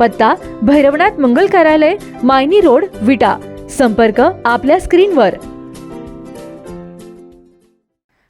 पत्ता भैरवनाथ मंगल कार्यालय मायनी रोड विटा. संपर्क आपल्या स्क्रीनवर.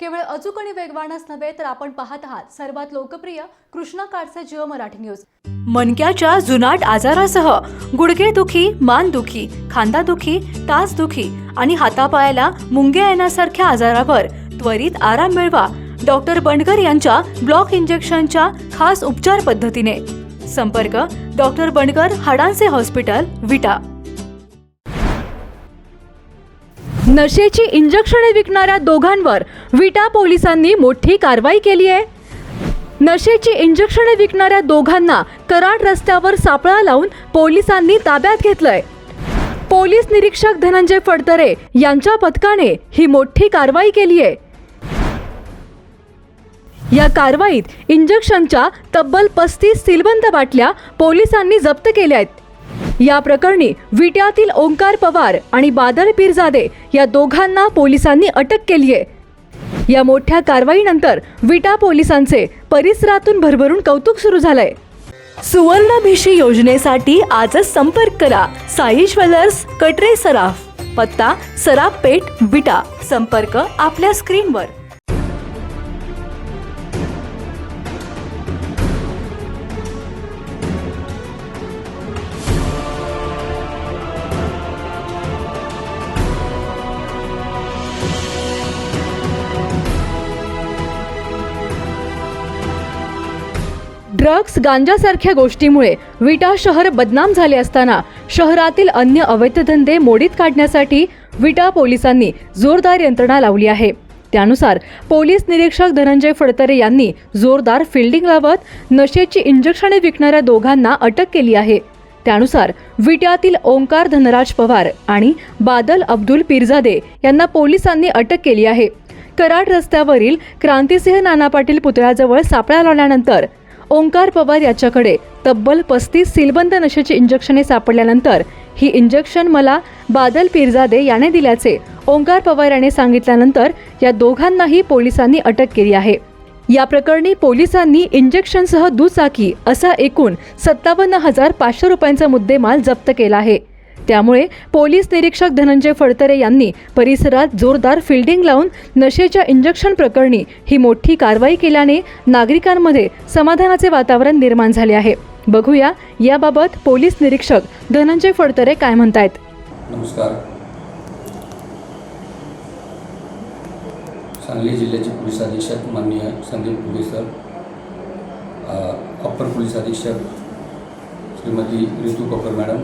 केवळ अचूक आणि वेगवानच नव्हे तर आपण पाहत आहात सर्वात लोकप्रिय कृष्णा काडसे जिओ मराठी न्यूज. मणक्याच्या जुनाट आजारासह गुडघेदुखी मानदुखी खांदादुखी टाचदुखी आणि हातापायाला मुंग्या येण्यासारख्या आजारावर त्वरित आराम मिळवा डॉक्टर बंडकर यांच्या ब्लॉक इंजेक्शनच्या खास उपचार पद्धतीने. संपर्क डॉक्टर बंडकर हाडांचे हॉस्पिटल विटा. नशेची इंजेक्शने विकणाऱ्या दोघांवर विटा पोलिसांनी मोठी कारवाई केली आहे. नशेची इंजेक्शने विकणाऱ्या दोघांना कराड रस्त्यावर सापळा लावून पोलिसांनी ताब्यात घेतलंय. पोलीस निरीक्षक धनंजय फडतरे यांच्या पथकाने ही मोठी कारवाई केली आहे. या कारवाईत इंजेक्शनच्या तब्बल पस्तीस सीलबंद बाटल्या पोलिसांनी जप्त केल्या आहेत. या प्रकरणी विट्यातील ओंकार पवार आणि बादल पिरजादे या दोघांना पोलिसांनी अटक केली आहे. या मोठ्या कारवाईनंतर विटा पोलिसांचे परिसरातून भरभरून कौतुक सुरू झालंय. सुवर्णभिषी योजनेसाठी आजच संपर्क करा. साई ज्वेलर्स कटरे सराफ. पत्ता सराफ पेठ विटा. संपर्क आपल्या स्क्रीनवर. ड्रग्स गांजासारख्या गोष्टीमुळे विटा शहर बदनाम झाले असताना शहरातील अन्य अवैध धंदे मोडीत काढण्यासाठी विटा पोलिसांनी जोरदार यंत्रणा लावली आहे. त्यानुसार पोलीस निरीक्षक धनंजय फडतरे यांनी जोरदार फिल्डिंग लावत नशेची इंजेक्शने विकणाऱ्या दोघांना अटक केली आहे. त्यानुसार विट्यातील ओंकार धनराज पवार आणि बादल अब्दुल पिरजादे यांना पोलिसांनी अटक केली आहे. कराड रस्त्यावरील क्रांतिसिंह नाना पाटील पुतळ्याजवळ सापळा लावल्यानंतर ओंकार पवार याच्याकडे तब्बल पस्तीस सीलबंद नशेची इंजेक्शने सापडल्यानंतर ही इंजेक्शन मला बादल पिरजादे याने दिल्याचे ओंकार पवार याने सांगितल्यानंतर या दोघांनाही पोलिसांनी अटक केली आहे. या प्रकरणी पोलिसांनी इंजेक्शनसह दुचाकी असा एकूण सत्तावन्न हजार पाचशे रुपयांचा मुद्देमाल जप्त केला आहे. त्यामुळे पोलीस निरीक्षक धनंजय फडतरे यांनी परिसरात जोरदार फिल्डिंग लावून नशेच्या इंजेक्शन प्रकरणी ही मोठी कारवाई केल्याने नागरिकांमध्ये समाधानाचे वातावरण निर्माण झाले आहे. बघूया याबाबत पोलीस निरीक्षक धनंजय फडतरे काय म्हणतायत. नमस्कार. सांगली जिल्ह्याचे पोलीस अधीक्षक माननीय संदीप पुगे सर अप्पर पोलीस अधीक्षक श्रीमती ऋतू कपूर मॅडम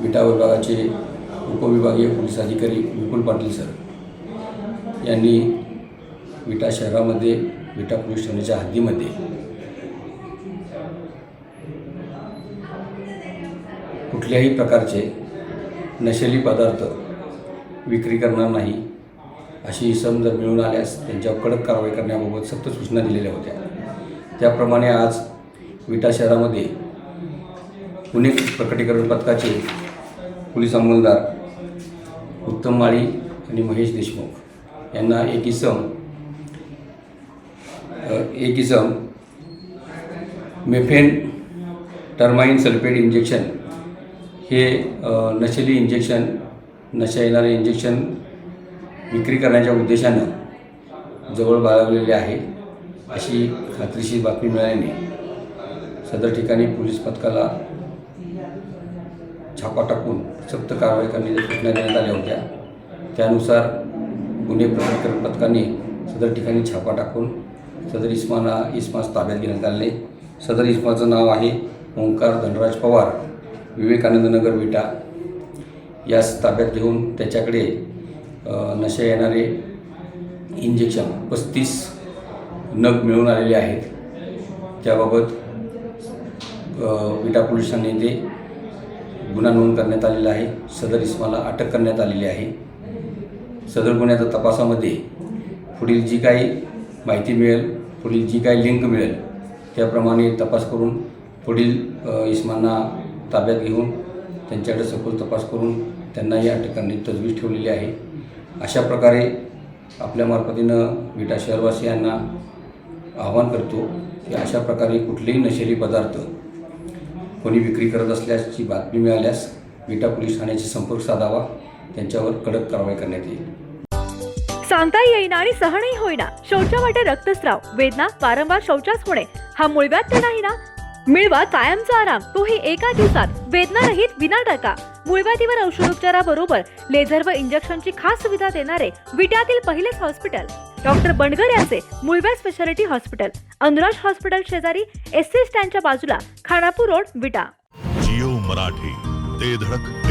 विटा विभागाचे उपविभागीय पोलीस अधिकारी विपुल पाटील सर यांनी विटा शहरामध्ये विटा पोलीस ठाण्याच्या हद्दीमध्ये कुठल्याही प्रकारचे नशेली पदार्थ विक्री करणार नाही अशी इसम जर मिळून आल्यास त्यांच्यावर कडक कारवाई करण्याबाबत सक्त सूचना दिलेल्या होत्या. त्याप्रमाणे आज विटा शहरामध्ये पुणे प्रकटीकरण पथकाचे पोलीस अंमलदार उत्तम माळी आणि महेश देशमुख यांना एक इसम एक इसम मेफेन टर्माइन सल्फेट इंजेक्शन हे नशेली इंजेक्शन नशा येणारे इंजेक्शन विक्री करण्याच्या उद्देशानं जवळ बाळगलेले आहे अशी खात्रीशीर बातमी मिळाल्याने सदर ठिकाणी पोलीस पथकाला छापा टाकून सक्त कारवाई करण्याच्या सूचना देण्यात आल्या होत्या. त्यानुसार गुन्हे प्रकटीकरण पथकाने सदर ठिकाणी छापा टाकून सदर इस्माना इस्मास ताब्यात घेण्यात आले. सदर इस्माचं नाव आहे ओंकार धनराज पवार विवेकानंद नगर विटा. यास ताब्यात घेऊन त्याच्याकडे नशा येणारे इंजेक्शन पस्तीस नग मिळून आलेले आहेत. त्याबाबत विटा पोलिसांनी ते गुन्हा नोंद करण्यात आलेला आहे. सदर इस्माला अटक करण्यात आलेली आहे. सदर गुन्ह्याच्या तपासामध्ये पुढील जी काही माहिती मिळेल पुढील जी काही लिंक मिळेल त्याप्रमाणे तपास करून पुढील इस्मांना ताब्यात घेऊन त्यांच्याकडे सखोल तपास करून त्यांनाही अटक करण्याची तजवीज ठेवलेली आहे. अशा प्रकारे आपल्या मार्फतीनं विटा शहरवासियांना आवाहन करतो की अशा प्रकारे कुठलेही नशेली पदार्थ कोणी विक्री करत असल्याची बातमी मिळाल्यास विटा पोलीस ठाण्याशी संपर्क साधावा त्यांच्यावर कडक कारवाई करण्यात येईल. सांगता येईना आणि सहनही होईना. शौचा वाटे रक्तस्राव. वेदना वारंवार शौचास होणे. हा मूळव्याध तर नाही ना? मिळवा कायमचा आराम. तोही एका दिवसात. वेदनारहित विना टाका मूळव्याधीवर औषधोपचाराबरोबर लेझर व इंजेक्शनची खास सुविधा देणारे विट्यातील पहिलेच हॉस्पिटल. डॉक्टर बंडगर यांचे मुळव्या स्पेशालिटी हॉस्पिटल. अनुराज हॉस्पिटल शेजारी एस सी स्टँडच्या बाजूला खानापूर रोड विटा. जिओ मराठी ते धडक.